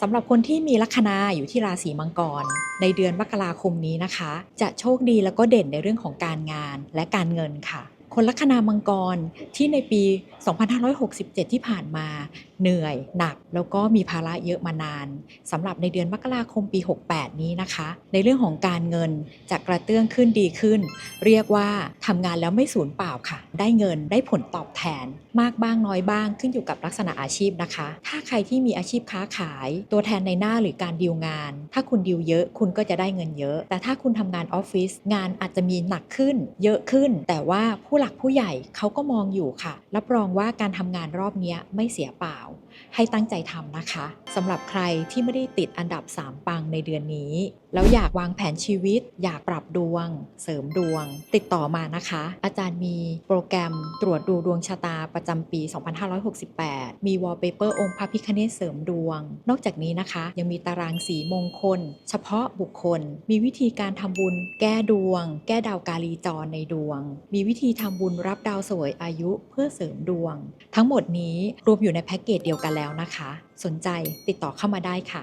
สำหรับคนที่มีลัคนาอยู่ที่ราศีมังกร ในเดือนมกราคมนี้นะคะ จะโชคดีแล้วก็เด่นในเรื่องของการงานและการเงินค่ะ คนลัคนามังกรที่ในปี 2567 ที่ผ่านมาเหนื่อยหนัก แล้วก็มีภาระเยอะมานานสำหรับในเดือนมกราคมปี 68 นี้นะคะ ในเรื่องของการเงินจะกระเตื้องขึ้นดีขึ้น เรียกว่าทำงานแล้วไม่สูญเปล่าค่ะ ได้เงินได้ผลตอบแทน มากบ้างน้อยบ้างขึ้นอยู่กับลักษณะอาชีพนะคะ ถ้าใครที่มีอาชีพค้าขาย ตัวแทนในหน้าหรือการดีลงาน ถ้าคุณดีลเยอะคุณก็จะได้เงินเยอะ แต่ถ้าคุณทำงานออฟฟิศงานอาจจะมีหนักขึ้น เยอะขึ้น แต่ว่าผู้หลักผู้ใหญ่เขาก็มองอยู่ค่ะ รับรองว่าการทำงานรอบนี้ไม่เสียเปล่า ให้ตั้งใจทำนะคะสำหรับใครที่ไม่ได้ติดอันดับ 3 ปังในเดือนนี้ แล้วอยากวางแผนชีวิต อยากปรับดวง เสริมดวง ติดต่อมานะคะ อาจารย์มีโปรแกรมตรวจดูดวงชะตาประจำปี 2568 มีวอลเปเปอร์องค์พระพิคเนศเสริมดวง นอกจากนี้นะคะ ยังมีตารางสีมงคล เฉพาะบุคคล มีวิธีการทำบุญ แก้ดวง แก้ดาวกาลีจรในดวง มีวิธีทำบุญรับดาวสวยอายุเพื่อเสริมดวง ทั้งหมดนี้รวมอยู่ในแพ็กเกจเดียวกันแล้วนะคะ สนใจติดต่อเข้ามาได้ค่ะ